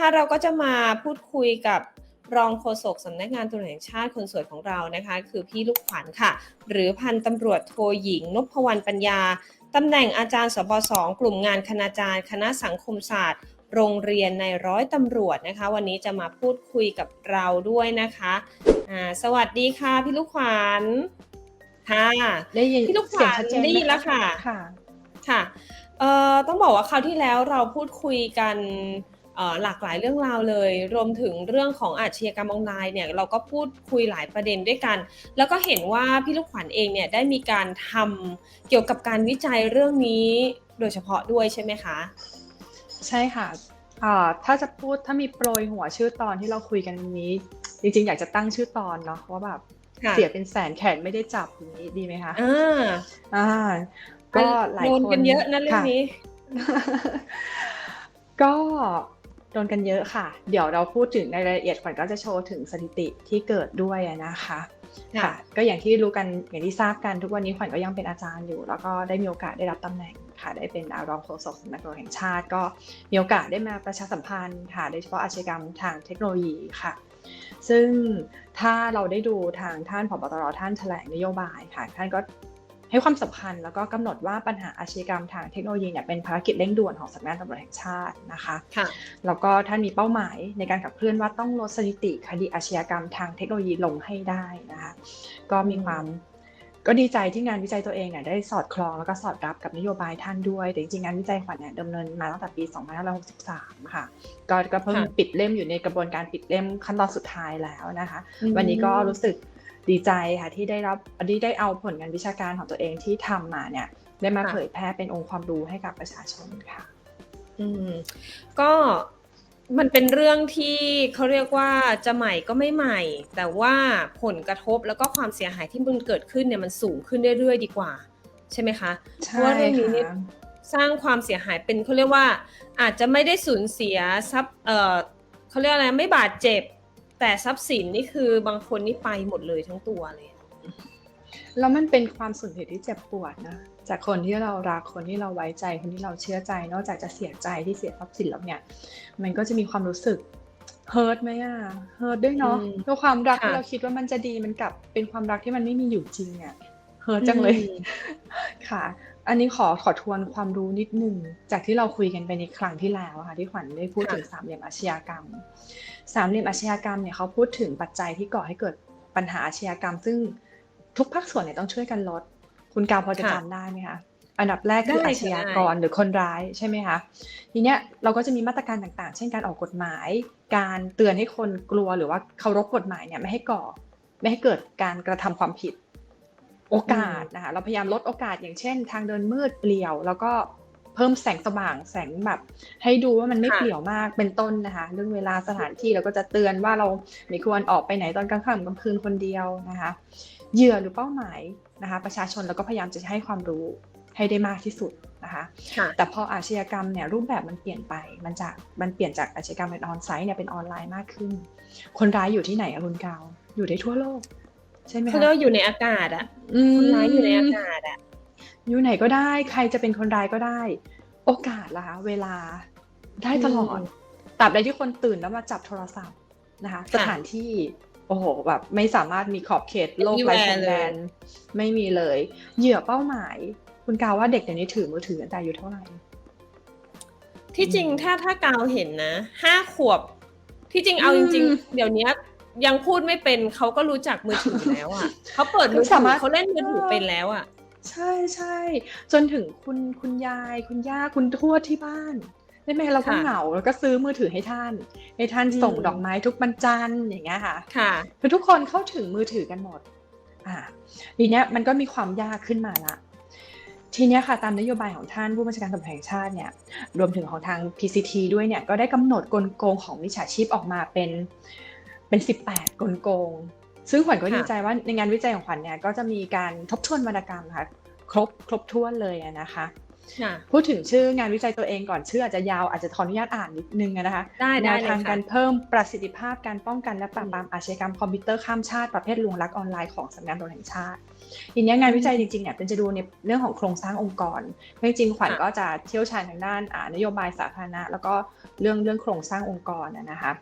วันนี้นะคะเราก็จะมาพูดคุยกับรองโฆษกสำนักงานตำรวจแห่งชาติคนสวยของเรานะคะ คือพี่ลูกขวัญค่ะ หรือพันตำรวจโทหญิงนพวรรณปัญญาตำแหน่งอาจารย์สบสองกลุ่มงานคณาจารย์ คณะสังคมศาสตร์ โรงเรียนในร้อยตำรวจนะคะ วันนี้จะมาพูดคุยกับเราด้วยนะคะอ่าสวัสดีค่ะพี่ลูกขวัญค่ะได้ยินพี่ลูกขเสียวังญชัดเจนหมได้ยินแล้วค่ะค่ะค่ะเอ่อต้องบอกว่าคราวที่แล้วเราพูดคุยกันเอ่อ หลากหลายเรื่องราวเลย รวมถึงเรื่องของอาชญากรรมออนไลน์เนี่ยเราก็พูดคุยหลายประเด็นด้วยกัน แล้วก็เห็นว่าพี่ลูกขวัญเองเนี่ยได้มีการทำเกี่ยวกับการวิจัยเรื่องนี้โดยเฉพาะด้วยใช่ไหมคะ ใช่ค่ะอ่าถ้าจะพูดถ้ามีโปรยหัวชื่อตอนที่เราคุยกันวันนี้ จริงๆ อยากจะตั้งชื่อตอนเนาะว่าแบบค่ะเสียเป็นแสนแขนไม่ได้จับอย่างนี้ดีไหมคะอ่าอ่าก็หลายโดคนนกันเยอะนะเรื่องค่ะนี้ ก็ โดนกันเยอะค่ะ เดี๋ยวเราพูดถึงในรายละเอียดก่อนก็จะโชว์ถึงสถิติที่เกิดด้วยอะนะคะค่ะค่ะก็อย่างที่รู้กันอย่างที่ทราบกันทุกวันนี้ขวัญก็ยังเป็นอาจารย์อยู่ แล้วก็ได้มีโอกาสได้รับตำแหน่งค่ะได้เป็นรองโฆษกสำนักงานตำรวจแห่งชาติ ก็มีโอกาสได้มาประชาสัมพันธ์ค่ะโดยเฉพาะอาชญากรรมทางเทคโนโลยีค่ะ ซึ่งถ้าเราได้ดูทางท่านผบตรท่านแถลงนโยบายค่ะท่านก็ ให้ความสำคัญแล้วก็กำหนดว่าปัญหาอาชญากรรมทางเทคโนโลยีเนี่ยเป็นภารกิจเร่งด่วนของสำนักงานตำรวจแห่งชาตินะคะค่ะแล้วก็ท่านมีเป้าหมายในการขับเคลื่อนว่าต้องลดสถิติคดีอาชญากรรมทางเทคโนโลยีลงให้ได้นะคะก็มีความก็ดีใจที่งานวิจัยตัวเองเนี่ยได้สอดคล้องแล้วก็สอดรับกับนโยบายท่านด้วย แต่จริงๆงานวิจัยขวัญเนี่ยดำเนินมาตั้งแต่ปี 2563 ค่ะ ก็ก็เพิ่งค่ะปิดเล่มอยู่ในกระบวนการปิดเล่มขั้นตอนสุดท้ายแล้วนะคะอืมวันนี้ก็รู้สึก ดีใจค่ะที่ได้รับที่ได้เอาผลงานวิชาการของตัวเองที่ทำมาเนี่ย ได้มาค่ะเผยแพร่เป็นองค์ความรู้ให้กับประชาชนค่ะ อืมก็มันเป็นเรื่องที่เขาเรียกว่าจะใหม่ก็ไม่ใหม่ แต่ว่าผลกระทบแล้วก็ความเสียหายที่มันเกิดขึ้นเนี่ยมันสูงขึ้นเรื่อยๆ ดีกว่า ใช่ไหมคะเพใช่ราะว่าเรื่องนี้เนี่ยค่ะสร้างความเสียหายเป็นเขาเรียกว่า อาจจะไม่ได้สูญเสียทรัพย์เออเขาเรียกอะไรไม่บาดเจ็บ แต่ทรัพย์สินนี่คือบางคนนี่ไปหมดเลยทั้งตัวเลย แล้วมันเป็นความสูญเสียที่เจ็บปวดนะ จากคนที่เรารักคนที่เราไว้ใจคนที่เราเชื่อใจ นอกจากจะเสียใจที่เสียทรัพย์สินแล้วเนี่ย มันก็จะมีความรู้สึกเฮิร์ตไหมอะเฮิร์ตด้วยเนาะอืมเพราะความรักค่ะที่เราคิดว่ามันจะดีมันกลับเป็นความรักที่มันไม่มีอยู่จริงอะเฮิร์ตจังเลยอืมค่ะ อันนี้ขอขอทวนความรู้นิดนึงจากที่เราคุยกันไปในครั้งที่แล้วอะค่ะที่ขวัญได้พูดค่ะถึงสามเหลี่ยมอาชญากรรม สามเหลี่ยมอาชญากรรมเนี่ยเขาพูดถึงปัจจัยที่ก่อให้เกิดปัญหาอาชญากรรม ซึ่งทุกภาคส่วนเนี่ยต้องช่วยกันลด คุณกาวพอจะค่ะจำได้ไหมคะอันดับแรกคือได้อาค่ะชญากรหรือคนร้ายใช่ไหมคะทีเนี้ยเราก็จะมีมาตรการต่างๆ เช่นการออกกฎหมาย การเตือนให้คนกลัวหรือว่าเคารพกฎหมายเนี่ยไม่ให้ก่อ ไม่ให้เกิดการกระทำความผิดโอกาสนะคะเราพยายามลดโอกาสอย่างเช่น ทางเดินมืดเปลี่ยว แล้วก็เพิ่มแสงสว่างแสงแบบ ให้ดูว่ามันไม่ค่ะเปลี่ยวมากเป็นต้นนะคะ เรื่องเวลาสถานที่เราก็จะเตือนว่าเราไม่ควรออกไปไหนตอนกลางค่ำกลางคืนคนเดียวนะคะเหยื่อหรือเป้าหมายนะคะ ประชาชนเราก็พยายามจะให้ความรู้ให้ได้มากที่สุดนะคะค่ะแต่พออาชญากรรมเนี่ยรูปแบบมันเปลี่ยนไป มันจากมันเปลี่ยนจากอาชญากรรมเป็นออนไซต์เนี่ยเป็นออนไลน์มากขึ้น คนร้ายอยู่ที่ไหนอะคุณกาวอยู่ได้ทั่วโลก ใช่ไหมเขาคะเรียกว่าอยู่ในอากาศอะมคนร้ายอยู่ในอากาศอะ อยู่ไหนก็ได้ ใครจะเป็นคนร้ายก็ได้ โอกาสล่ะคะเวลาได้ตลอดตราบใดที่คนตื่นแล้วมาจับโทรศัพท์นะคะ สถานที่โอ้โหแบบไม่สามารถมีขอบเขตโลกไร้พรมแดนไม่มีเลย เหยื่อเป้าหมาย คุณกาวว่าเด็กเดี๋ยวนี้ถือมือถือตั้งแต่อายุเท่าไหร่ ที่จริงอืมถ้าถ้ากาวเห็นนะห้าขวบ ที่จริงเอาจอืริงมๆเดี๋ยวนี้ยังพูดไม่เป็นเขาก็รู้จักมือถือแล้วอะเขาเปิดมือสาถืมาอรถเขาเล่นมือถือเป็นแล้วอะ ใช่ใช่จนถึงคุณคุณยาย คุณย่าคุณทวดที่บ้านได้ไหมเราก็ค่ะเหงาแล้วก็ซื้อมือถือให้ท่าน ให้ท่านอืมส่งดอกไม้ทุกบรรจันทร์อย่างเงี้ยค่ะ ค่ะคือทุกคนเข้าถึงมือถือกันหมด อ่าทีเนี้ยมันก็มีความยากขึ้นมาละทีเนี้ยค่ะตามนโยบายของท่านผู้บัญชาการตำรวจแห่งชาติเนี่ยรวมถึงของทาง PCT ด้วยเนี่ยก็ได้กำหนดกลโกงของมิจฉาชีพออกมาเป็นเป็น 18 กลโกง ซึ่งขวัญก็ค่ะดีใจว่าในงานวิจัยของขวัญเนี่ยก็จะมีการทบทวนวรรณกรรมค่ะครบครบถ้วนเลยอะนะคะค่ะพูดถึงชื่องานวิจัยตัวเองก่อนชื่ออาจจะยาวอาจจะขออนุญาตอ่านนิดนึงอะนะคะได้แนได้วเลยทางค่ะการเพิ่มประสิทธิภาพการป้องกันและปราบปรามอาชญากรรมคอมพิวเตอร์ข้ามชาติประเภทลวงลักออนไลน์ของสำนักงานตำรวจแห่งชาติทีนี้งานวิจัยจริงๆเนี่ยเป็นจะดูในเรื่องของโครงสร้างองค์กรเพราะจริงๆขวัญก็จะเชี่ยวชาญทางด้านอ่านโยบายสาธารณะ แล้วก็ เรื่องเรื่องโครงสร้างองค์กรนะนะคะ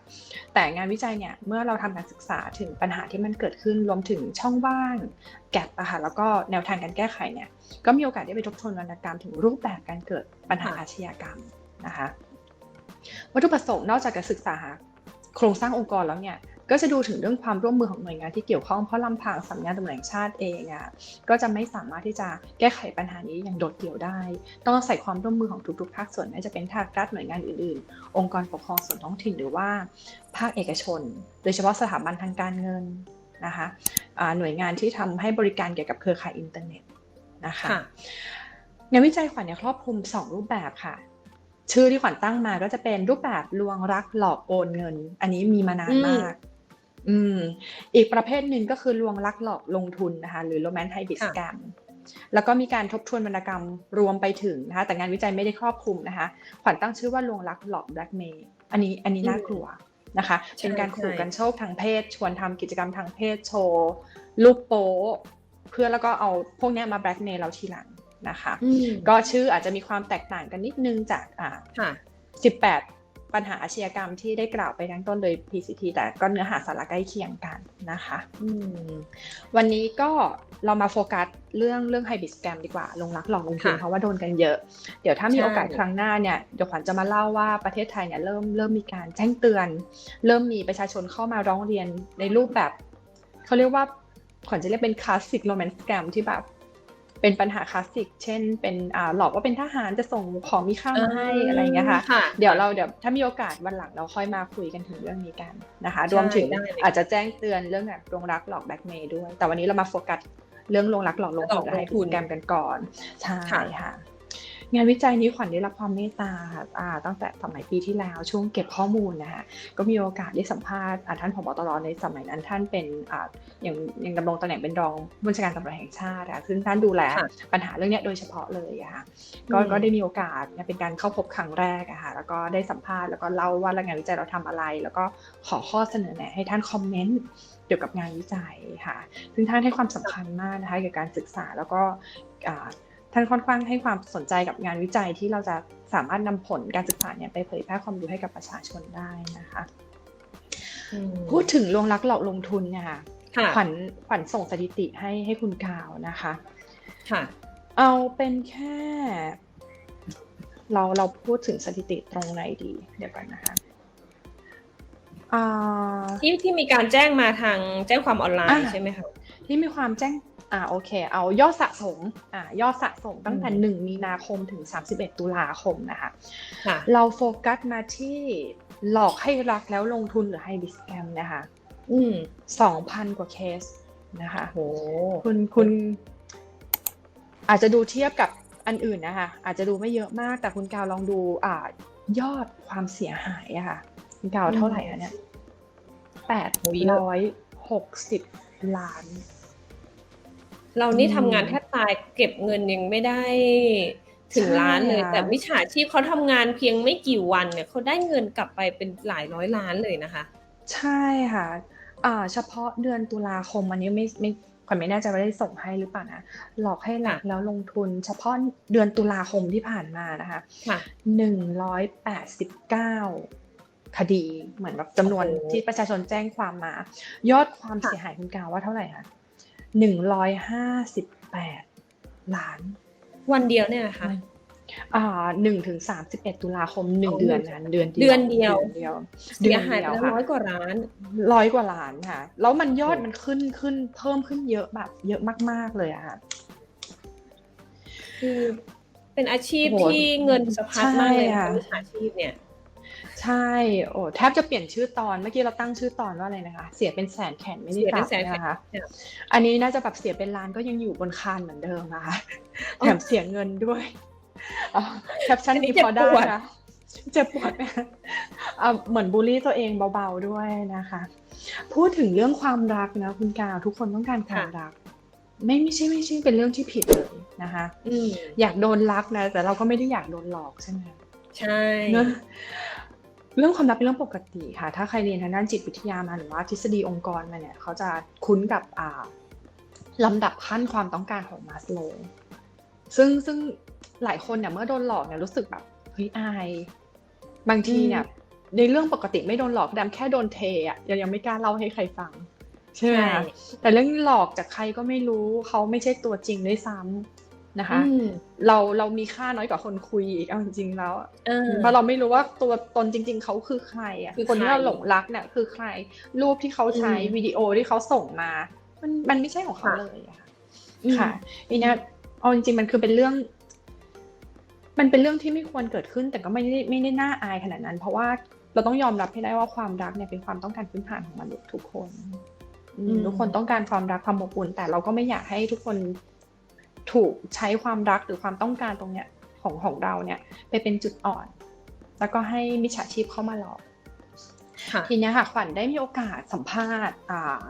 แต่งานวิจัยเนี่ยเมื่อเราทำการศึกษาถึงปัญหาที่มันเกิดขึ้นรวมถึงช่องว่าง แกลบอะค่ะแล้วก็แนวทางการแก้ไขเนี่ยก็มีโอกาสได้ไปทบทวนวรรณกรรมถึงรูปแบบการเกิดปัญหาอาชญากรรมนะคะ วัตถุประสงค์นอกจากการศึกษาโครงสร้างองค์กรแล้วเนี่ย ก็จะดูถึงเรื่องความร่วมมือของหน่วยงานที่เกี่ยวข้องเพราะลำพังสำนักงานตำรวจแห่งชาติเองอะก็จะไม่สามารถที่จะแก้ไขปัญหานี้อย่างโดดเดี่ยวได้ ต้องอาศัยความร่วมมือของทุกๆ ภาคส่วนไม่ว่าจะเป็นภาครัฐหน่วยงานอื่นๆ องค์กรปกครองส่วนท้องถิ่นหรือว่าภาคเอกชน โดยเฉพาะสถาบันทางการเงินนะคะอ่าหน่วยงานที่ทำให้บริการเกี่ยวกับเครือข่ายอินเทอร์เน็ตนะคะค่ะงานวิจัยขวัญเนี่ยครอบคลุม 2 รูปแบบค่ะ ชื่อที่ขวัญตั้งมาก็จะเป็นรูปแบบลวงรักหลอกโอนเงิน อันนี้มีมานานมาก อืม อีกประเภทหนึ่งก็คือลวงรักหลอกลงทุนนะคะ หรือ romance hybrid ค่ะ scam แล้วก็มีการทบทวนวรรณกรรมรวมไปถึงนะคะ แต่งานวิจัยไม่ได้ครอบคลุมนะคะ ขวัญตั้งชื่อว่าลวงรักหลอก blackmail อันนี้อันนี้น่ากลัวนะคะใช่เป็นการขู่ใช่กันโชคทางเพศ ชวนทำกิจกรรมทางเพศโชว์รูปโป๊เพื่อแล้วก็เอาพวกเนี้ยมา blackmail เราทีหลังนะคะอืมก็ชื่ออาจจะมีความแตกต่างกันนิดนึงจากอ่าค่ะ18ปั ญหาอาชญากรรมที่ได้กล่าวไปทั้งต้นเลย PCT แต่ก็เนื้อหาสาระใกล้เคียงกันนะคะอืมวันนี้ก็เรามาโฟกัสเรื่องเรื่องไฮบิสแกมดีกว่า ลงรักหลอกลงทุนค่ะเพราะว่าโดนกันเยอะ เดี๋ยวถ้ามีใช่โอกาสครั้งหน้าเนี่ยเดี๋ยวขวัญจะมาเล่าว่าประเทศไทยเนี่ยเริ่มเริ่มมีการแจ้งเตือน เริ่มมีประชาชนเข้ามาร้องเรียนในรูปแบบ เขาเรียกว่าขวัญจะเรียกเป็นคลาสสิกโรแมนต์แกมที่แบบ เป็นปัญหาคลาสสิก เช่น เป็นอ่าหลอกว่าเป็นทหารจะส่งของมีค่ามาให้อะไรอย่างเงี้ยค่ะค่ะ เดี๋ยวเราเดี๋ยวถ้ามีโอกาสวันหลังเราค่อยมาคุยกันถึงเรื่องนี้กันนะคะใช่รวมถึงได้เลยอาจจะแจ้งเตือนเรื่องแบบลวงรักหลอกแบล็กเมย์ด้วย แต่วันนี้เรามาโฟกัสเรื่องลวงรักหลอกลงทุนหลอกลงและให้ทุทุนนแกรมกันก่อน ใช่ค่ะค่ะ งานวิจัยนี้ขวัญได้รับความเมตตาค่ะอ่าตั้งแต่สมัยปีที่แล้วช่วงเก็บข้อมูลนะคะก็มีโอกาสได้สัมภาษณ์อ่าท่านผบตรในสมัยนั้นท่านเป็นอ่าอย่างยังดำรงตำแหน่งเป็นรองผู้บัญชาการตำรวจแห่งชาติอะซึ่งท่านดูแลค่ะปัญหาเรื่องเนี้ยโดยเฉพาะเลยอะค่ะก็อืมก็ได้มีโอกาสเนี่ยเป็นการเข้าพบครั้งแรกอะค่ะแล้วก็ได้สัมภาษณ์แล้วก็เล่าว่างานวิจัยเราทำอะไร แล้วก็ขอข้อเสนอแนะให้ท่านคอมเมนต์เกี่ยวกับงานวิจัยค่ะ ซึ่งท่านให้ความสำคัญมากนะคะเกี่ยวกับการศึกษาแล้วก็อ่า ท่านค่อนข้างให้ความสนใจกับงานวิจัยที่เราจะสามารถนำผลการศึกษาเนี่ยไปเผยแพร่ความรู้ให้กับประชาชนได้นะคะอืมพูดถึงลวงรักหลอกลงทุนเนี่ยค่ะค่ะขวัญขวัญส่งสถิติให้ให้คุณกาวนะคะ ค่ะ เอาเป็นแค่ เราเราพูดถึงสถิติตรงไหนดี เดี๋ยวกันนะคะอ่าที่ที่มีการแจ้งมาทางแจ้งความออนไลน์อ่าใช่ไหมคะที่มีความแจ้ง อ่าโอเค เอายอดสะสมอ่ายอดสะสมตั้งแต่อืมหนึ่งมีนาคมถึง 31 ตุลาคมนะคะค่ะเราโฟกัสมาที่หลอกให้รักแล้วลงทุนหรือให้บิสแกมนะคะอืม2,000กว่าเคสนะคะโหคุณคุณอาจจะดูเทียบกับอันอื่นนะคะ อาจจะดูไม่เยอะมากแต่คุณกาวลองดูอ่ายอดความเสียหายอะค่ะ คุณกาวเท่าไหร่คะเนี่ยแปดร้อยหกสิบล้าน เรานี่อืมทำงานแทบตายเก็บเงินยังไม่ได้ถึงใช่ล้านเลย ค่ะ แต่มิจฉาชีพเขาทำงานเพียงไม่กี่วันเนี่ยเขาได้เงินกลับไปเป็นหลายร้อยล้านเลยนะคะ ใช่ค่ะอ่าเฉพาะเดือนตุลาคมอันนี้ไม่ไม่ขวัญไม่แน่ใจว่าได้ส่งให้หรือเปล่านะ หลอกให้หลักค่ะแล้วลงทุน เฉพาะเดือนตุลาคมที่ผ่านมานะคะค่ะ หนึ่งร้อยแปดสิบเก้าคดี เหมือนแบบจำนวนโอ้โหที่ประชาชนแจ้งความมา ยอดความค่ะ เสียหายคุณกาวว่าเท่าไหร่คะ หนึ่งร้อยห้าสิบแปดล้าน วันเดียวเนี่ยนะคะอ่าหนึ่งถึงสามสิบเอ็ดตุลาคมหนึ่งอ๋อเดือนนั้นเดือนเดียวเดือนเดียวเดือนเดียวเสียหายไปเดือนแล้วเดีวค่ะร้อยกว่าล้านร้อยกว่าล้านค่ะ แล้วมันยอดโอ้มันขึ้นขึ้นเพิ่มขึ้นเยอะแบบเยอะมาก ๆเลยอะค่ะคือเป็นอาชีพโอ้โหที่เงินสะพัดมากเลยใช่นะคะค่ะมิจฉาชีพเนี่ย ใช่ โอ้แทบจะเปลี่ยนชื่อตอนเมื่อกี้เราตั้งชื่อตอนว่าอะไรนะคะ เสียเป็นแสนแขนไม่ได้เสียเป็ตันบแสนแขนนะคะค่ะอันนี้น่าจะแบบเสียเป็นล้านก็ยังอยู่บนคานเหมือนเดิมนะคะอ๋อแถมเสียเงินด้วยอ๋อแคปชั่นอันนี้นี้พอได้เจ็บปวดนะเจ็บปวดไหมอะเหมือนบูลลี่ตัวเองเบาๆด้วยนะคะ พูดถึงเรื่องความรักนะคุณกาวทุกคนต้องการความรัก ไม่ไม่ใช่ไม่ใช่เป็นเรื่องที่ผิดเลยนะคะอืมอยากโดนรักนะแต่เราก็ไม่ได้อยากโดนหลอกใช่ไหมใช่ เนอะเรื่องความรักเป็นเรื่องปกติค่ะ ถ้าใครเรียนทางด้านจิตวิทยามาหรือว่าทฤษฎีองค์กรมาเนี่ยเขาจะคุ้นกับอ่าลำดับขั้นความต้องการของมาสโลว์ซึ่งซึ่งหลายคนเนี่ยเมื่อโดนหลอกเนี่ยรู้สึกแบบเฮ้ยอาย บางทีเนี่ยในเรื่องปกติไม่โดนหลอกดำแค่โดนเทอะยังยังไม่กล้าเล่าให้ใครฟัง ใช่ไหมคะแต่เรื่องหลอกจากใครก็ไม่รู้เขาไม่ใช่ตัวจริงด้วยซ้ำ นะคะอืมเราเรามีค่าน้อยกว่าคนคุยอีกเอาจริงๆแล้วอะเออเพราะเราไม่รู้ว่าตัวตนจริง ๆเขาคือใครอะคือใครคนที่เราหลงรักเนี่ยคือใคร รูปที่เขาใช้อืมวิดีโอที่เขาส่งมา มันมันไม่ใช่ของเขาค่ะเลยอะค่ะค่ะทีเนี้ยเอาจริงๆมันคือเป็นเรื่อง มันเป็นเรื่องที่ไม่ควรเกิดขึ้น แต่ก็ไม่ได้ไม่ได้น่าอายขนาดนั้น เพราะว่าเราต้องยอมรับให้ได้ว่าความรักเนี่ยเป็นความต้องการพื้นฐานของมนุษย์ทุกคนอืมอืมทุกคนต้องการความรักความอบอุ่นแต่เราก็ไม่อยากให้ทุกคน ถูกใช้ความรักหรือความต้องการตรงเนี้ยของของเราเนี่ยไปเป็นจุดอ่อน แล้วก็ให้มิจฉาชีพเข้ามาหลอกค่ะทีเนี้ยค่ะขวัญได้มีโอกาสสัมภาษณ์อ่า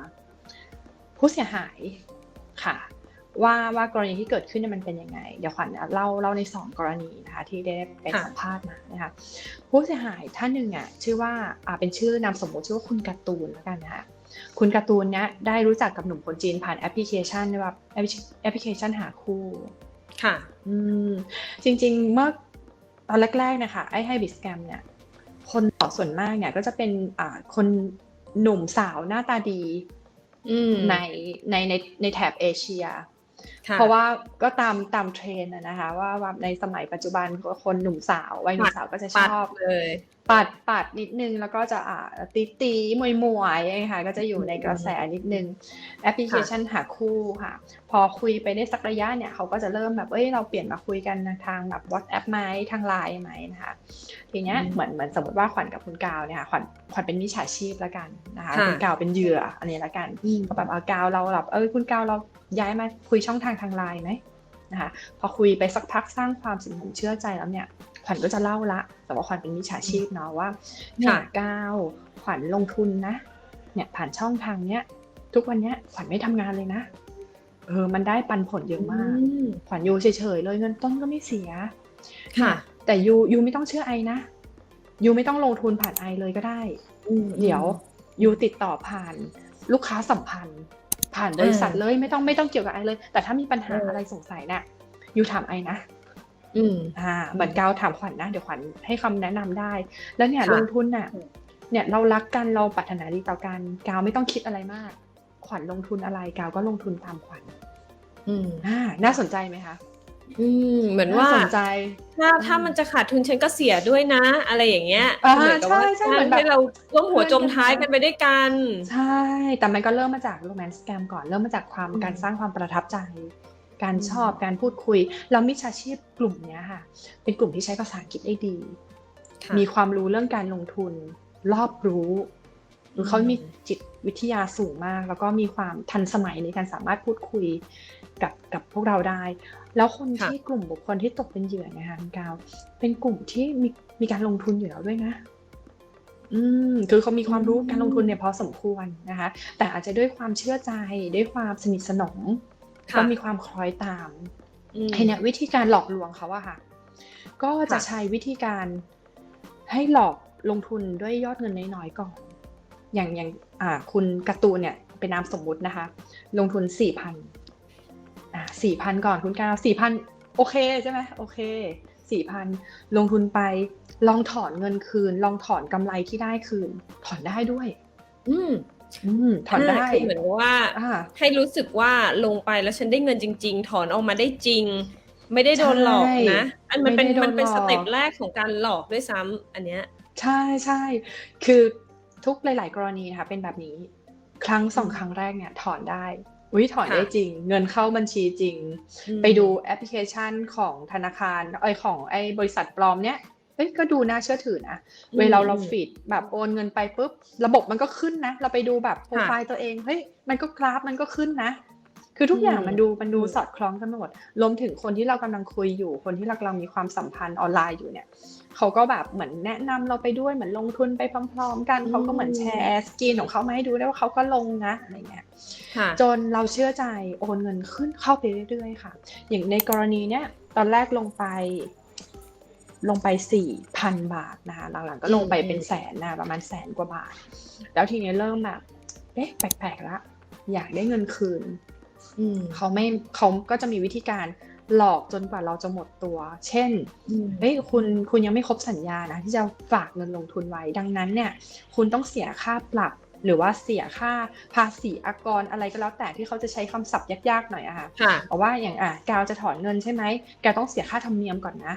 ผู้เสียหายค่ะ ว่าว่ากรณีที่เกิดขึ้นเนี่ยมันเป็นยังไง เดี๋ยวขวัญเล่าเล่าในสองกรณีนะคะที่ได้ไปค่ะสัมภาษณ์มานะคะผู้เสียหายท่านหนึ่งอะชื่อว่าอ่าเป็นชื่อนามสมมติชื่อว่าคุณการ์ตูนแล้วกันนะคะ คุณการ์ตูนเนี้ยได้รู้จักกับหนุ่มคนจีนผ่านแอปพลิเคชันแบบแอปพลิเคชันหาคู่ ค่ะ อืม จริง ๆ เมื่อตอนแรกๆนะคะไอ้ไฮบิสแกมเนี่ย คนต่อส่วนมากเนี่ยก็จะเป็นอ่าคนหนุ่มสาวหน้าตาดีอืมในในในในแถบเอเชียค่ เพราะว่าก็ตามตามเทรนด์อะนะคะว่าว่าในสมัยปัจจุบันคนหนุ่มสาววัยหนุ่มสาวก็จะชปัดอบเลยปัดปัดนิดนึงแล้วก็จะอ่าตีตีมวยมวยๆนะคะก็จะอยู่ในกระแสนิดนึงแอปพลิเคชันหาคู่ค่ะ พอคุยไปได้สักระยะเนี่ยเขาก็จะเริ่มแบบเอ้ยเราเปลี่ยนมาคุยกันทางแบบ WhatsApp ไหมทางไลน์ไหมนะคะทีเนี้ยอืมเหมือนเหมือนสมมติว่าขวัญกับคุณกาวเนี่ยค่ะขวัญขวัญเป็นมิจฉาชีพแล้วกันนะคะค่ะคุณกาวเป็นเหยื่ออันนี้ละกันอืมก็แบบเอากาวเราแบบเออคุณกาวเรา ย้ายมาคุยช่องทางทางไลน์ไหมนะคะพอคุยไปสักพักสร้างความสัมพันธ์เชื่อใจแล้วเนี่ยขวัญก็จะเล่าละ แต่ว่าขวัญเป็นมิจฉาชีพเนาะว่าเนี่ยค่ะกาวขวัญลงทุนนะ เนี่ยผ่านช่องทางเนี้ย ทุกวันเนี้ยขวัญไม่ทำงานเลยนะเออมันได้ปันผลเยอะมากอืมขวัญยูเฉยๆเลยเงินต้นก็ไม่เสีย ค่ะ แต่ยูยูไม่ต้องเชื่อไอนะยูไม่ต้องลงทุนผ่านไอเลยก็ได้อืมเดี๋ยวยูติดต่อผ่านลูกค้าสัมพันธ์ ผ่านบริษัทเลยไม่ต้องไม่ต้องเกี่ยวกับไอเลย แต่ถ้ามีปัญหาเออออะไรสงสัยเนี่ยยูถามไอนะอืมอ่าเหมือนกาวถามขวัญนะเดี๋ยวขวัญให้คำแนะนำได้ แล้วเนี่ยค่ะลงทุนน่ะอืมเนี่ยเรารักกันเราปรารถนาดีต่อกันกาวไม่ต้องคิดอะไรมาก ขวัญลงทุนอะไรกาวก็ลงทุนตามขวัญอืมอ่าน่าสนใจไหมคะ อืมเหมือนว่าน่สนใจ ถ้าถ้ามันจะขาดทุนฉันก็เสียด้วยนะ อะไรอย่างเงี้ยอ่าเหมือนกับว่าใช่ใช่เหมือนแบบ ให้เราร่วมหัวจมท้ายกันไปด้วยกัน ใช่ แต่มันก็เริ่มมาจากโรแมนต์สแกมก่อน เริ่มมาจากความอืมการสร้างความประทับใจ การอืมชอบ การพูดคุย แล้วมิจฉาชีพกลุ่มเนี้ยค่ะ เป็นกลุ่มที่ใช้ภาษาอังกฤษได้ดี ค่ะ มีความรู้เรื่องการลงทุน รอบรู้หรือเขามีอืมจิตวิทยาสูงมาก แล้วก็มีความทันสมัยในการสามารถพูดคุยกับกับพวกเราได้ แล้วคนค่ะที่กลุ่มบุคคลที่ตกเป็นเหยื่อนะคะคุณกาว เป็นกลุ่มที่มีมีการลงทุนอยู่แล้วด้วยนะ อืม คือเขามีความรู้อืมการลงทุนเนี่ยพอสมควรนะคะ แต่อาจจะด้วยความเชื่อใจด้วยความสนิทสนมค่ะก็มีความคล้อยตามอืมทีเนี้ยวิธีการหลอกลวงเขาอะค่ะ ก็จะค่ะใช้วิธีการให้หลอกลงทุนด้วยยอดเงินน้อยๆก่อน อย่างอย่าง อ่า คุณการ์ตูนเนี่ยเป็นนามสมมุตินะคะ ลงทุนสี่พัน อ่าสี่พันก่อนคุณกาวสี่พันโอเคใช่ไหมโอเคสี่พันลงทุนไป ลองถอนเงินคืน ลองถอนกำไรที่ได้คืน ถอนได้ด้วย อืมอืมถอนได้าคือเหมือนว่าอ่าให้รู้สึกว่าลงไปแล้วฉันได้เงินจริง ๆ ถอนออกมาได้จริง ไม่ได้โดนหลอกนะ อันมันเป็นไม่ได้โดนมันเป็นหลสอกเต็ปแรกของการหลอกด้วยซ้ำอันเนี้ย ใช่ใช่คือทุกหลาย ๆ กรณีนะคะเป็นแบบนี้ ครั้งสองครั้งแรกเนี่ย ถอนได้ อุ้ยถอนค่ะได้จริง เงินเข้าบัญชีจริงอืมไปดูแอปพลิเคชันของธนาคารไอยของไอบริษัทปลอมเนี่ยเอ้ยก็ดูน่าเชื่อถือนะ เวลาเราฟีดแบบโอนเงินไปปุ๊บ ระบบมันก็ขึ้นนะ เราไปดูแบบโปรไฟล์ตัวเอง เฮ้ย มันก็กราฟมันก็ขึ้นนะ คือทุกอย่างมันดูมันดูสอดคล้องกันหมดรวมถึงคนที่เรากำลังคุยอยู่ คนที่เรากำลังมีความสัมพันธ์ออนไลน์อยู่เนี่ยเขาก็แบบเหมือนแนะนำเราไปด้วยเหมือนลงทุนไปพร้อม ๆ กันเขาก็เหมือนแชร์สกรีนของเขามาให้ดูได้ว่าเขาก็ลงนะอะไรเงี้ยค่ะจนเราเชื่อใจโอนเงินขึ้นเข้าไปเรื่อยๆค่ะ อย่างในกรณีเนี้ยตอนแรกลงไปลงไปสี่พันบาทนะคะหลังๆก็ลงไปเป็นแสนนะประมาณแสนกว่าบาท แล้วทีนี้เริ่มแบบเอ๊ะแปลกๆละอยากได้เงินคืนอืม เขาไม่เขาก็จะมีวิธีการหลอกจนกว่าเราจะหมดตัว เช่นอืมเฮ้ยคุณคุณยังไม่ครบสัญญานะที่จะฝากเงินลงทุนไว้ ดังนั้นเนี่ย คุณต้องเสียค่าปรับหรือว่าเสียค่าภาษีอากรอะไรก็แล้วแต่ที่เขาจะใช้คำศัพท์ยากๆหน่อยอะค่ะค่ะบอกว่าอย่างอะแกวจะถอนเงินใช่ไหมแกต้องเสียค่าธรรมเนียมก่อนนะ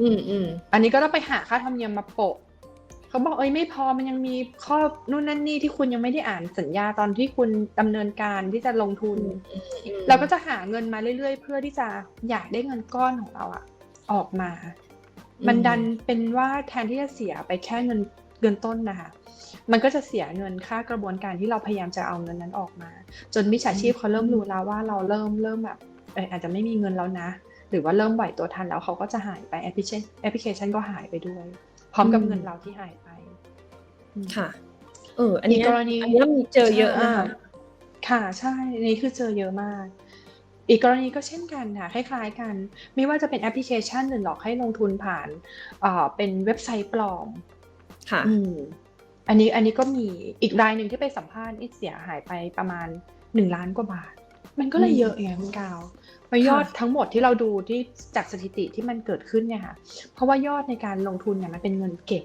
อืมอืมอันนี้ก็ต้องไปหาค่าธรรมเนียมมาโปะ เขาบอกเอ้ยไม่พอมันยังมีข้อนู่นนั่นนี่ที่คุณยังไม่ได้อ่านสัญญาตอนที่คุณดำเนินการที่จะลงทุน เราก็จะหาเงินมาเรื่อยๆ เพื่อที่จะอยากได้เงินก้อนของเราอะออกมา มันดันเป็นว่าแทนที่จะเสียไปแค่เงินเงินต้นนะคะมันก็จะเสียเงินค่ากระบวนการที่เราพยายามจะเอาเงินนั้นออกมา จนมิจฉาชีพเขาเริ่มรู้แล้วว่าเราเริ่มเริ่มแบบเอออาจจะไม่มีเงินแล้วนะ หรือว่าเริ่มไหวตัวทันแล้วเขาก็จะหายไปแอปพลิเคชันแอปพลิเคชันก็หายไปด้วย พร้อมกับเงินเราที่หายไปอืมค่ะ เออ อันนี้มีกรณีอันนี้มีเจอเยอะมากค่ะใช่อันนี้คือเจอเยอะมาก อีกกรณีก็เช่นกันค่ะคล้ายๆกัน ไม่ว่าจะเป็นแอปพลิเคชันหรือหลอกให้ลงทุนผ่านเอ่อเป็นเว็บไซต์ปลอม ค่ะอืมอันนี้อันนี้ก็มีอีกรายหนึ่งที่ไปสัมภาษณ์นี่เสียหายไปประมาณหนึ่งล้านกว่าบาท มันก็เลยอืมเยอะไงคุณกาวเพ ราะยอดค่ะทั้งหมดที่เราดูที่จากสถิติที่มันเกิดขึ้นเนี่ยค่ะเพราะว่ายอดในการลงทุนเนี่ยมันเป็นเงินเก็บ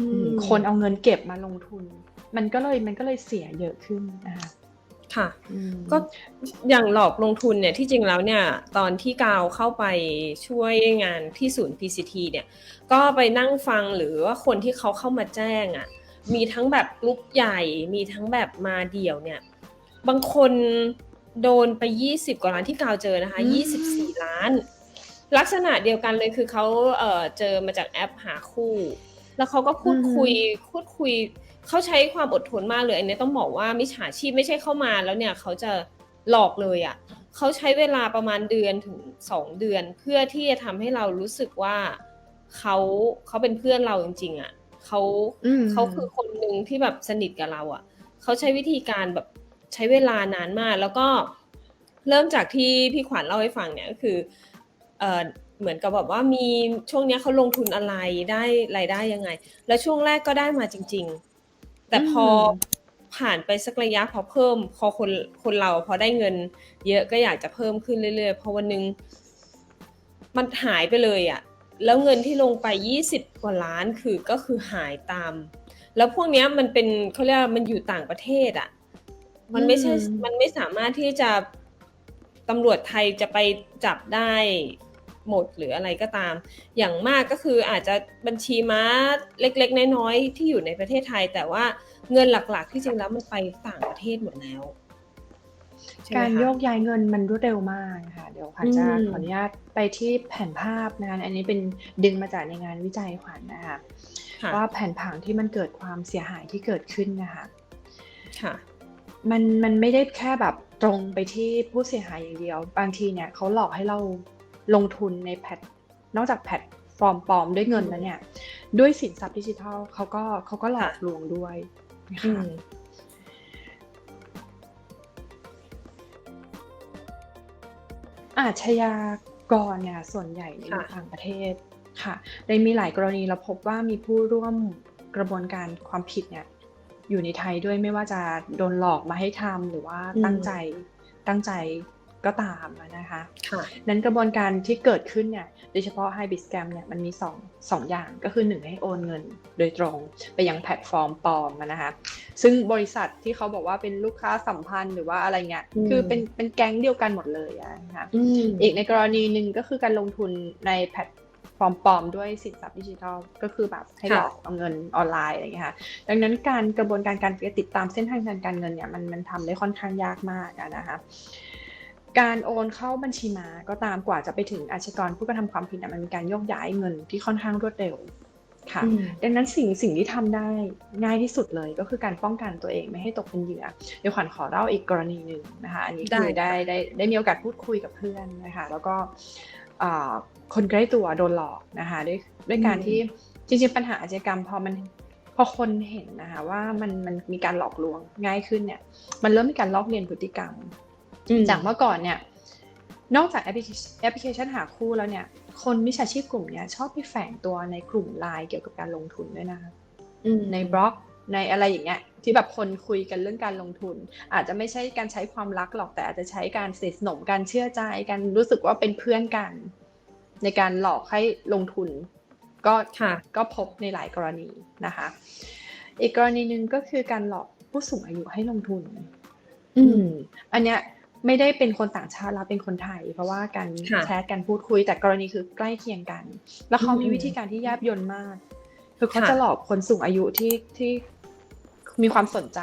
อืมคนเอาเงินเก็บมาลงทุน มันก็เลยมันก็เลยเสียเยอะขึ้นนะคะค่ะอืมก็อย่างหลอกลงทุนเนี่ยที่จริงแล้วเนี่ยตอนที่กาวเข้าไปช่วยงานที่ศูนย์ PCT เนี่ยก็ไปนั่งฟังหรือว่าคนที่เขาเข้ามาแจ้งอะ่ะมีทั้งแบบกลุ่มใหญ่ มีทั้งแบบมาเดี่ยวเนี่ย บางคน โดนไป 20 กว่าล้านที่กาวเจอนะคะ 24 ล้าน ลักษณะเดียวกันเลยคือเขาเอ่อเจอมาจากแอปหาคู่ แล้วเขาก็พูดคุยพูดคุยเขาใช้ความอดทนมากเลย อันนี้ต้องบอกว่ามิจฉาชีพไม่ใช่เข้ามาแล้วเนี่ยเขาจะหลอกเลยอะ่ะเขาใช้เวลาประมาณเดือนถึงสองเดือน เพื่อที่จะทำให้เรารู้สึกว่าเขาเขาเป็นเพื่อนเราจริง ๆอะ่ะเขาอืมเขาคือคนหนึ่งที่แบบสนิทกับเราอะ่ะเขาใช้วิธีการแบบ ใช้เวลานานมาก แล้วก็เริ่มจากที่พี่ขวัญเล่าให้ฟังเนี่ยก็คือเออเหมือนกับแบบว่ามีช่วงเนี้ยเขาลงทุนอะไรได้รายได้ยังไง แล้วช่วงแรกก็ได้มาจริง ๆ แต่พออมผ่านไปสักระยะพอเพิ่ม พอคนคนเราพอได้เงิน เยอะก็อยากจะเพิ่มขึ้นเรื่อยๆพอวันหนึง มันหายไปเลยอะ่ะ แล้วเงินที่ลงไปยี่สิบกว่าล้านคือก็คือหายตาม แล้วพวกเนี้ยมันเป็นเขาเรียกว่ามันอยู่ต่างประเทศอะ่ะ มันไม่ใช่อืมมันไม่สามารถที่จะตำรวจไทยจะไปจับได้หมดหรืออะไรก็ตาม อย่างมากก็คืออาจจะบัญชีม้าเล็ก ๆ น้อยๆที่อยู่ในประเทศไทย แต่ว่าเงินหลักๆ ที่จริงแล้วมันไปต่างประเทศหมดแล้วใช่ไหมการคะโยกย้ายเงินมันรวดเร็วมากค่ะเดี๋ยวขวัญจะอืมขออนุญาตไปที่แผนภาพนะคะอันนี้เป็นดึงมาจากในงานวิจัยขวัญนะคะค่ะว่าแผนผังที่มันเกิดความเสียหายที่เกิดขึ้นนะคะค่ะ มันมันไม่ได้แค่แบบตรงไปที่ผู้เสียหายอย่างเดียว บางทีเนี่ยเขาหลอกให้เราลงทุนในแพลตนอกจากแพลตฟอร์มปลอมด้วยเงินแล้วเนี่ย ด้วยสินทรัพย์ดิจิทัลเขาก็เขาก็หลอกลวงด้วยนะอืคะมอาชญากรเนี่ยส่วนใหญ่ในต่างประเทศค่ะได้มีหลายกรณีเราพบว่ามีผู้ร่วมกระบวนการความผิดเนี่ย อยู่ในไทยด้วยไม่ว่าจะโดนหลอกมาให้ทำหรือว่าตั้งใจตั้งใจก็ตามอะนะคะค่ะนั้นกระบวนการที่เกิดขึ้นเนี่ยโดยเฉพาะ Hybrid Scam เนี่ยมันมี2องสองอย่างก็คือ 1 ให้โอนเงินโดยตรงไปยังแพลตฟอร์มปลอมอะนะคะซึ่งบริษัทที่เขาบอกว่าเป็นลูกค้าสัมพันธ์หรือว่าอะไรเงี้ยอืมคือเป็นเป็นแก๊งเดียวกันหมดเลยอะนะคะอืมอีกในกรณีหนึ่งก็คือการลงทุนในแพลต ฟอร์มปลอมด้วยสินทรัพย์ดิจิทัลก็คือแบบให้หลอกเอาเงินออนไลน์อะไรอย่างเงี้ยค่ะดังนั้นการกระบวนการการติดตามเส้นทางทางการเงินเนี่ยมันมันทำได้ค่อนข้างยากมากอะนะคะการโอนเข้าบัญชีมาก็ตามกว่าจะไปถึงอาชญากรผู้กระทำความผิดเนี่ยมันมีการโยกย้ายเงินที่ค่อนข้างรวดเร็วค่ะอืมดังนั้นสิ่งสิ่งที่ทำได้ง่ายที่สุดเลยก็คือการป้องกันตัวเองไม่ให้ตกเป็นเหยื่อเดี๋ยวขวัญขอเล่าอีกกรณีหนึ่งนะคะ อันนี้คือได้ได้ค่ะได้ได้มีโอกาสพูดคุยกับเพื่อนนะคะ แล้วก็อ่า คนใกล้ตัวโดนหลอกนะคะด้วยด้วยการที่จริงๆปัญหาอาชญากรรมพอมันพอคนเห็นนะคะว่ามันมันมีการหลอกลวงง่ายขึ้นเนี่ย มันเริ่มมีการลอกเลียนพฤติกรรมจากเมื่อก่อนเนี่ย นอกจากแอปพลิเคชันแอปพลิเคชันหาคู่แล้วเนี่ย คนมิจฉาชีพกลุ่มเนี้ยชอบไปแฝงตัวในกลุ่มไลน์เกี่ยวกับการลงทุนด้วยนะคะอืมในบล็อก ในอะไรอย่างเงี้ยที่แบบคนคุยกันเรื่องการลงทุน อาจจะไม่ใช่การใช้ความรักหรอกแต่อาจจะใช้การสนิทสนมการเชื่อใจการรู้สึกว่าเป็นเพื่อนกัน ในการหลอกให้ลงทุน ก็ค่ะก็พบในหลายกรณีนะคะ อีกกรณีหนึ่งก็คือการหลอกผู้สูงอายุให้ลงทุน อืม อันเนี้ยไม่ได้เป็นคนต่างชาติแล้วเป็นคนไทย เพราะว่าการค่ะแชทการพูดคุย แต่กรณีคือใกล้เคียงกัน แล้วเขามีอืมวิธีการที่แยบยลมาก คือเขาค่ะจะหลอกคนสูงอายุที่ที่ มีความสนใจ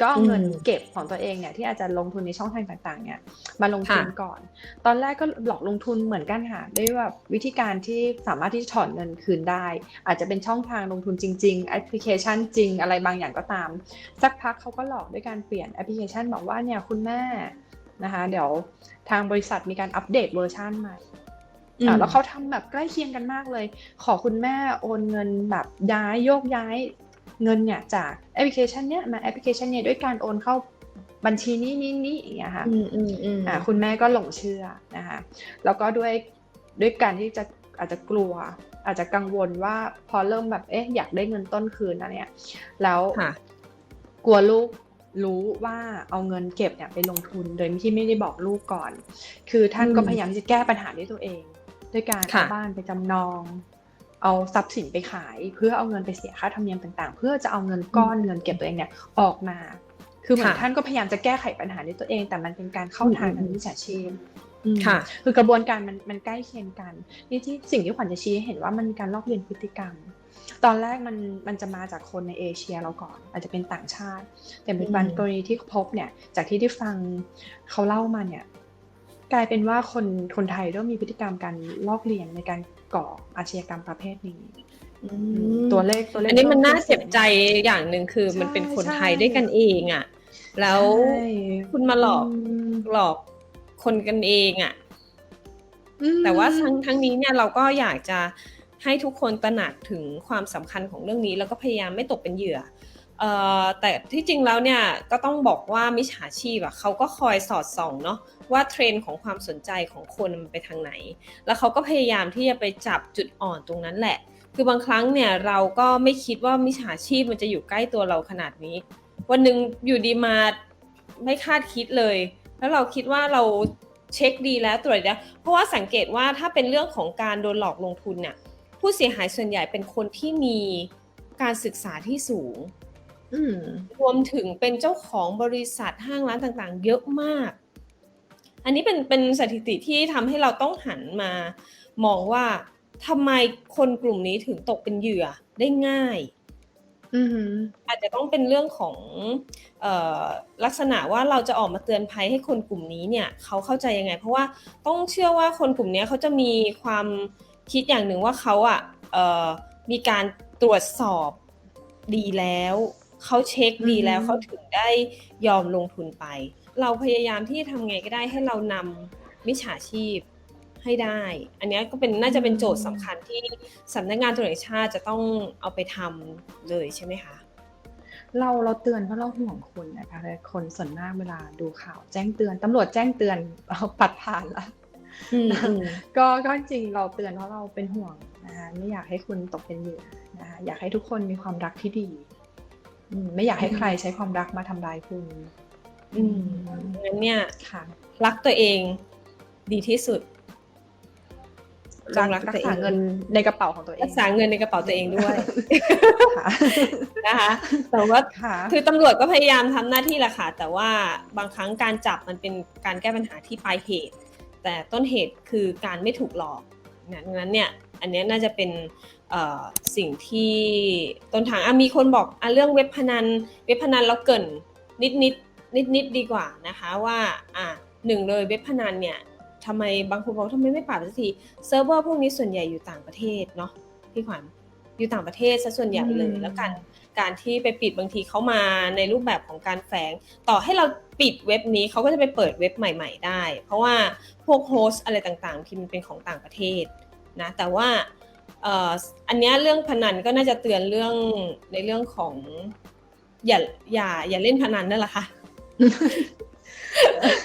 ก็เอาเงินอืมเก็บของตัวเองเนี่ยที่อาจจะลงทุนในช่องทางต่างๆ เนี่ย มาลงทุนค่ะก่อน ตอนแรกก็หลอกลงทุนเหมือนกันค่ะด้วยแบบวิธีการที่สามารถที่จะถอนเงินคืนได้ อาจจะเป็นช่องทางลงทุนจริงๆแอปพลิเคชันจริงอะไรบางอย่างก็ตาม สักพักเขาก็หลอกด้วยการเปลี่ยนแอปพลิเคชันบอกว่าเนี่ยคุณแม่นะคะ เดี๋ยวทางบริษัทมีการอัปเดตเวอร์ชันใหม่อะแล้วเขาทำแบบใกล้เคียงกันมากเลย ขอคุณแม่โอนเงินแบบย้ายโยกย้าย เงินเนี่ยจากแอปพลิเคชันเนี้ยมาแอปพลิเคชันเนี้ยด้วยการโอนเข้าบัญชีนี้นี้นี้อย่างเงี้ยค่ะอืมอืมอืมอะคุณแม่ก็หลงเชื่อนะคะแล้วก็ด้วยด้วยการที่จะอาจจะกลัว อาจจะกังวลว่าพอเริ่มแบบเอ๊ะอยากได้เงินต้นคืนนะเนี่ยแล้วค่ะกลัวลูกรู้ว่าเอาเงินเก็บเนี่ยไปลงทุนโดยที่ไม่ได้บอกลูกก่อน คือท่านก็อืมพยายามที่จะแก้ปัญหาด้วยตัวเอง ด้วยการค่ะเอาบ้านไปจำนอง เอาทรัพย์สินไปขาย เพื่อเอาเงินไปเสียค่าธรรมเนียมต่างๆ เพื่อจะเอาเงินก้อนเงินเก็บตัวเองเนี่ยออกมา คือเหมือนค่ะท่านก็พยายามจะแก้ไขปัญหาด้วยตัวเอง แต่มันเป็นการเข้าทางอืมทางวิชาชีพอืมค่ะ คือกระบวนการมันมันใกล้เคียงกัน นี่ที่สิ่งที่ขวัญจะชี้ให้เห็นว่ามันมีการลอกเลียนพฤติกรรม ตอนแรกมันมันจะมาจากคนในเอเชียเราก่อน อาจจะเป็นต่างชาติ แต่ปัจจุบันอืมกรณีที่พบเนี่ย จากที่ได้ฟังเขาเล่ามาเนี่ย กลายเป็นว่าคนคนไทยเริ่มมีพฤติกรรมการลอกเลียนในการ ก่ออาชญากรรมประเภทนี้อืมตัวเลขตัวเลขอันนี้มันน่าพิ่เจ็บใจสูงอย่างหนึ่งคือใช่มันเป็นคนใช่ไทยด้วยกันเองอะ แล้วใช่คุณมาหลอกมหลอกคนกันเองอะอืมแต่ว่าทั้งทั้งนี้เนี่ยเราก็อยากจะให้ทุกคนตระหนักถึงความสำคัญของเรื่องนี้ แล้วก็พยายามไม่ตกเป็นเหยื่อเอ่อ แต่ที่จริงแล้วเนี่ยก็ต้องบอกว่ามิจฉาชีพอะเขาก็คอยสอดส่องเนาะว่าเทรนด์ของความสนใจของคนมันไปทางไหน แล้วเขาก็พยายามที่จะไปจับจุดอ่อนตรงนั้นแหละ คือบางครั้งเนี่ยเราก็ไม่คิดว่ามิจฉาชีพมันจะอยู่ใกล้ตัวเราขนาดนี้ วันหนึ่งอยู่ดีมาไม่คาดคิดเลย แล้วเราคิดว่าเราเช็คดีแล้วตรวจแล้วเพราะว่าสังเกตว่าถ้าเป็นเรื่องของการโดนหลอกลงทุนเนี่ยผู้เสียหายส่วนใหญ่เป็นคนที่มีการศึกษาที่สูง อืม รวมถึงเป็นเจ้าของบริษัทห้างร้านต่างๆ เยอะมาก อันนี้เป็นเป็นสถิติที่ทำให้เราต้องหันมามองว่าทำไมคนกลุ่มนี้ถึงตกเป็นเหยื่อได้ง่าย อือหือ อาจจะต้องเป็นเรื่องของเออลักษณะว่าเราจะออกมาเตือนภัยให้คนกลุ่มนี้เนี่ยเขาเข้าใจยังไง เพราะว่าต้องเชื่อว่าคนกลุ่มนี้เขาจะมีความคิดอย่างหนึ่งว่าเขาอะเอ่อมีการตรวจสอบดีแล้ว เขาเช็คดีแล้วอืมเขาถึงได้ยอมลงทุนไป เราพยายามที่จะทำไงก็ได้ให้เรานำมิจฉาชีพให้ได้ อันเนี้ยก็เป็นน่าจะเป็นโจทย์สำคัญที่สำนักงานตำรวจแห่งชาติจะต้องเอาไปทำเลยใช่ไหมคะเราเราเตือนเพราะเราห่วงคนนะคะแต่คนส่วนมากเวลาดูข่าว แจ้งเตือนตำรวจแจ้งเตือนเราปัดผ่านละอืมอืมก็ก็จริงเราเตือนเพราะเราเป็นห่วงนะคะไม่อยากให้คุณตกเป็นเหยื่อนะคะอยากให้ทุกคนมีความรักที่ดีอืม ไม่อยากให้ใครใช้ความรักมาทำร้ายคุณอืมงั้นเนี่ยค่ะรักตัวเองดีที่สุดจรังกรักรัตัวกเองษาเงินในกระเป๋าของตัวเองรักษาเงินในกระเป๋าตัวเองด้วยค่ะนะคะแต่ว่าค่ะคือตำรวจก็พยายามทำหน้าที่แหละค่ะแต่ว่าบางครั้งการจับมันเป็นการแก้ปัญหาที่ปลายเหตุ แต่ต้นเหตุคือการไม่ถูกหลอกนะดังนั้นเนี่ยอันเนี้ยน่าจะเป็นเอ่อ สิ่งที่ต้นทางอะมีคนบอกอะเรื่องเว็บพนันเว็บพนันเราเกรินนิดนิดนิดนิดๆดีกว่านะคะว่าอะหนึ่งเลยเว็บพนันเนี่ยทำไมบางคนบอกทำไมไม่ปราบสักทีเซิร์ฟเวอร์พวกนี้ส่วนใหญ่อยู่ต่างประเทศเนาะพี่ขวัญอยู่ต่างประเทศซะส่วนใหญ่เลยอืมแล้วกันการที่ไปปิดบางทีเขามาในรูปแบบของการแฝง ต่อให้เราปิดเว็บนี้เขาก็จะไปเปิดเว็บใหม่ ๆ ได้ เพราะว่าพวกโฮสต์อะไรต่างๆที่มันเป็นของต่างประเทศนะแต่ว่าเอ่ออันเนี้ยเรื่องพนันก็น่าจะเตือนเรื่องในเรื่องของอย่าอย่าอย่าเล่นพนันนั่นแหละค่ะ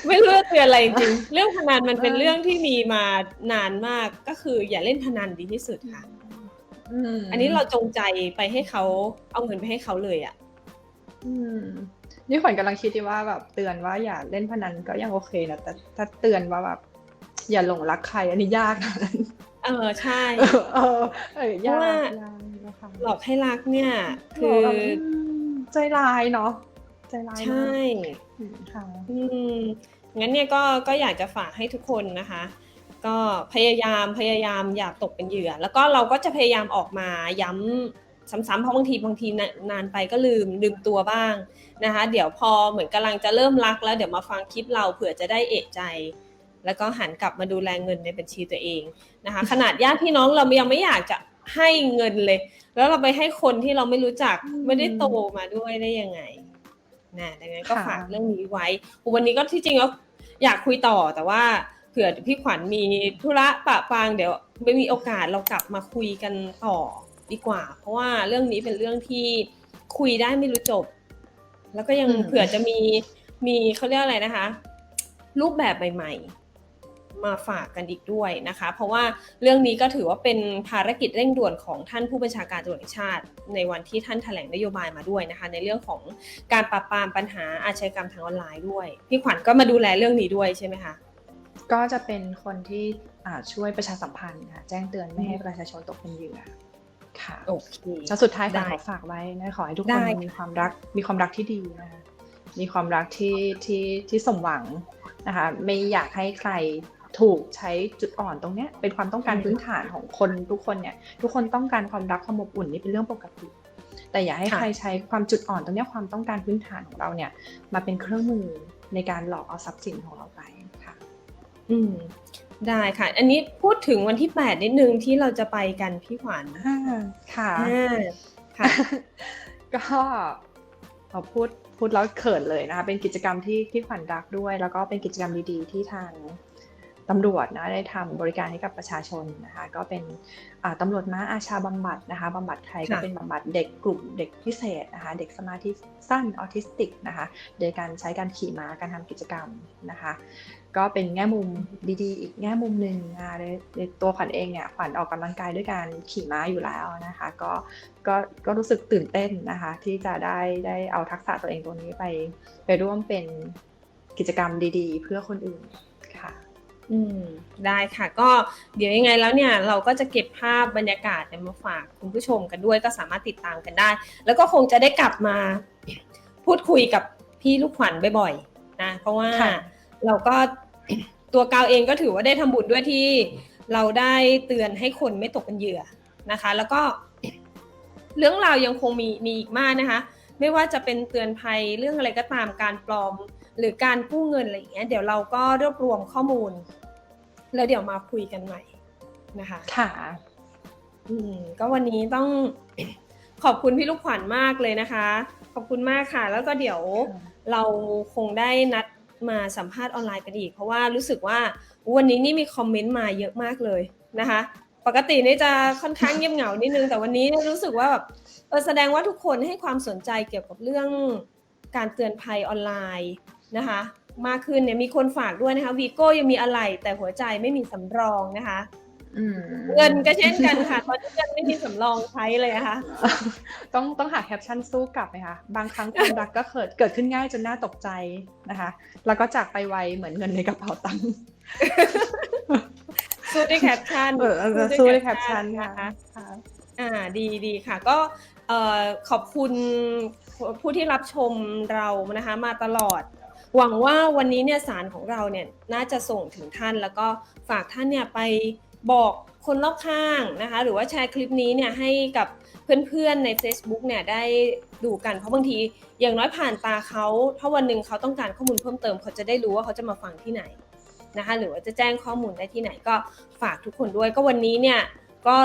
ไม่รู้จะเตือนอะไรจริงเรื่องพนันมันเป็นเรื่องที่มีมานานมากก็คือ อย่าเล่นพนันดีที่สุดค่ะมอันนี้เราจงใจไปให้เขาเอาเงินไปให้เขาเลยอะอืมนี่ขวัญกำลังคิดอยู่ว่าแบบเตือนว่าอย่าเล่นพนันก็ยังโอเคนะแต่ถ้าเตือนว่าแบบอย่าหลงรักใครอันนี้ยากนะ เออใช่เออเออยากเพราะว่ายากนะคะหลอกให้รักเนี่ย คือใจร้ายเนาะใจร้ายใช่ค่ะอืมงั้นเนี่ยก็ก็อยากจะฝากให้ทุกคนนะคะ ก็พยายามพยายามอย่าตกเป็นเหยื่อ แล้วก็เราก็จะพยายามออกมาย้ำซ้ำๆเพราะบางทีบางทีนานไปก็ลืมลืมตัวบ้างนะคะ เดี๋ยวพอเหมือนกำลังจะเริ่มรักแล้วเดี๋ยวมาฟังคลิปเราเผื่อจะได้เอะใจ แล้วก็หันกลับมาดูแลเงินในบัญชีตัวเองนะคะ ขนาดญาติพี่น้องเรายังไม่อยากจะให้เงินเลย แล้วเราไปให้คนที่เราไม่รู้จักอืมไม่ได้โตมาด้วยได้ยังไงนะดังนั้นก็ค่ะฝากเรื่องนี้ไว้วันนี้ก็ที่จริงแล้วอยากคุยต่อแต่ว่าเผื่อพี่ขวัญมีธุระปะปางเดี๋ยวไม่มีโอกาสเรากลับมาคุยกันต่อดีกว่า เพราะว่าเรื่องนี้เป็นเรื่องที่คุยได้ไม่รู้จบ แล้วก็ยังอืมเผื่อจะมีมีเขาเรียกอะไรนะคะ รูปแบบใหม่ๆ มาฝากกันอีกด้วยนะคะ เพราะว่าเรื่องนี้ก็ถือว่าเป็นภารกิจเร่งด่วนของท่านผู้บัญชาการตำรวจแห่งชาติ ในวันที่ท่านแถลงนโยบายมาด้วยนะคะ ในเรื่องของการปราบปรามปัญหาอาชญากรรมทางออนไลน์ด้วย พี่ขวัญก็มาดูแลเรื่องนี้ด้วยใช่ไหมคะก็จะเป็นคนที่อ่าช่วยประชาสัมพันธ์ค่ะแจ้งเตือนไม่ให้ประชาชนตกเป็นเหยื่อค่ะโอเคแล้วสุดท้ายขอได้ขอฝากไว้นะขอให้ทุกคได้นค่ะมีความรักมีความรักที่ดีนะคะมีความรักที่ที่ที่สมหวังนะคะไม่อยากให้ใคร ถูกใช้จุดอ่อนตรงเนี้ยเป็นความต้องการพื้นฐานของคนทุกคนเนี่ยทุกคนต้องการความรักความอบอุ่นนี่เป็นเรื่องปกติ แต่อย่าให้ใครใช้ความจุดอ่อนตรงเนี้ยความต้องการพื้นฐานของเราเนี่ยมาเป็นเครื่องมือในการหลอกเอาทรัพย์สินของเราไปค่ะ อืมได้ค่ะ อันนี้พูดถึงวันที่8นิดนึงที่เราจะไปกันพี่ขวัญอ่าค่ะอ่าค่ะ ก็พอพูดพูดแล้วเขินเลยนะคะ เป็นกิจกรรมที่ที่ขวัญรักด้วย แล้วก็เป็นกิจกรรมดีๆ ที่ทาง ตำรวจนะได้ทำบริการให้กับประชาชนนะคะก็เป็นอ่าตำรวจม้าอาชาบำบัดนะคะบำบัดใครก็ค่ะเป็นบำบัดเด็กกลุ่มเด็กพิเศษนะคะเด็กสมาธิสั้นออทิสติกนะคะโดยการใช้การขี่ม้าการทำกิจกรรมนะคะก็เป็นแง่มุมดีๆ อีกแง่มุมหนึ่งนะคะในในตัวขวัญเองเนี่ยขวัญออกกำลังกายด้วยการขี่ม้าอยู่แล้วนะคะก็ก็ก็รู้สึกตื่นเต้นนะคะที่จะได้ได้เอาทักษะตัวเองตรงนี้ไป ไปร่วมเป็นกิจกรรมดีๆ เพื่อคนอื่นค่ะ อืมได้ค่ะก็เดี๋ยวยังไงแล้วเนี่ยเราก็จะเก็บภาพบรรยากาศเนี่ยมาฝากคุณผู้ชมกันด้วยก็สามารถติดตามกันได้ แล้วก็คงจะได้กลับมาพูดคุยกับพี่ลูกขวัญบ่อยๆนะเพราะว่าค่ะเราก็ตัวกาวเองก็ถือว่าได้ทำบุญด้วยที่เราได้เตือนให้คนไม่ตกเป็นเหยื่อนะคะ แล้วก็เรื่องราวยังคงมีมีอีกมากนะคะ ไม่ว่าจะเป็นเตือนภัยเรื่องอะไรก็ตามการปลอม หรือการกู้เงินอะไรอย่างเงี้ยเดี๋ยวเราก็รวบรวมข้อมูล แล้วเดี๋ยวมาคุยกันใหม่นะคะค่ะอืมก็วันนี้ต้องขอบคุณพี่ลูกขวัญมากเลยนะคะ ขอบคุณมากค่ะ แล้วก็เดี๋ยวเราคงได้นัดมาสัมภาษณ์ออนไลน์กันอีก เพราะว่ารู้สึกว่าวันนี้นี่มีคอมเมนต์มาเยอะมากเลยนะคะ ปกตินี่จะค่อนข้างเงียบเหงานิดนึง แต่วันนี้รู้สึกว่าแบบเออแสดงว่าทุกคนให้ความสนใจเกี่ยวกับเรื่องการเตือนภัยออนไลน์ นะคะ มากขึ้นเนี่ยมีคนฝากด้วยนะคะวีโก้ยังมีอะไรแต่หัวใจไม่มีสำรองนะคะอืมเงินก็เช่นกันค่ะตอนนี้เงินไม่มีสำรองใช้เลยนะคะ ต้องต้องหาแคปชั่นสู้กลับไหมคะ บางครั้งความรักก็เกิดเกิดขึ้นง่ายจนน่าตกใจนะคะ แล้วก็จากไปไวเหมือนเงินในกระเป๋าตังค์สู้ด้วยแคปชั่นเออเออสู้ด้วยแคปชั่นค่ะนะคะค่ะอ่าดีดีค่ะ ก็เอ่อขอบคุณผู้ที่รับชมเรานะคะ มาตลอด หวังว่าวันนี้เนี่ยสารของเราเนี่ยน่าจะส่งถึงท่านแล้วก็ฝากท่านเนี่ยไปบอกคนรอบข้างนะคะ หรือว่าแชร์คลิปนี้เนี่ยให้กับเพื่อนๆใน Facebook เนี่ยได้ดูกันเพราะบางทีอย่างน้อยผ่านตาเขาถ้าวันหนึ่งเขาต้องการข้อมูลเพิ่มเติมเขาจะได้รู้ว่าเขาจะมาฟังที่ไหนนะคะ หรือว่าจะแจ้งข้อมูลได้ที่ไหนก็ฝากทุกคนด้วยก็วันนี้เนี่ยก็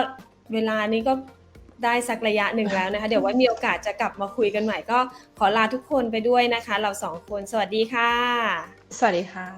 เวลานี้ก็ ได้สักระยะหนึ่งแล้วนะคะ เดี๋ยวว่ามีโอกาสจะกลับมาคุยกันใหม่ก็ขอลาทุกคนไปด้วยนะคะ เราสองคน สวัสดีค่ะ สวัสดีค่ะ